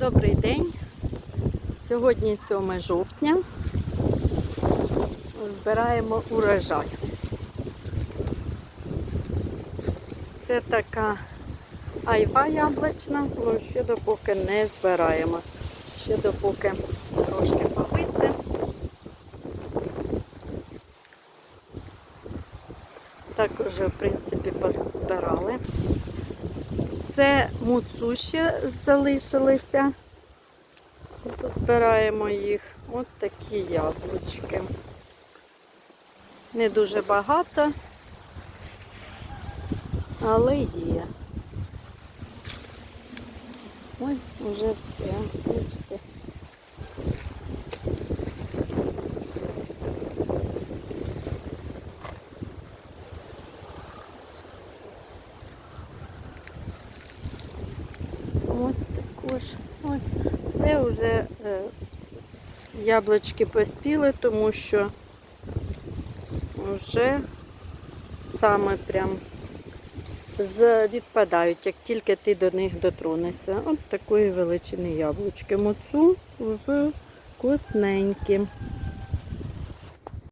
Добрий день. Сьогодні 7 жовтня. Збираємо урожай. Це така айва яблучна, ну ще допоки не збираємо. Ще допоки трошки повисе. Так вже, в принципі, позбирали. Це муцу ще залишилися. Збираємо їх. От такі яблучки. Не дуже багато, але є. Ой, вже все, бачите. Ось також. Ой, все вже е, яблучки поспіли, тому що вже саме прям з, відпадають, як тільки ти до них дотронешся. От такої величини яблучки. Муцу в вкусненькі.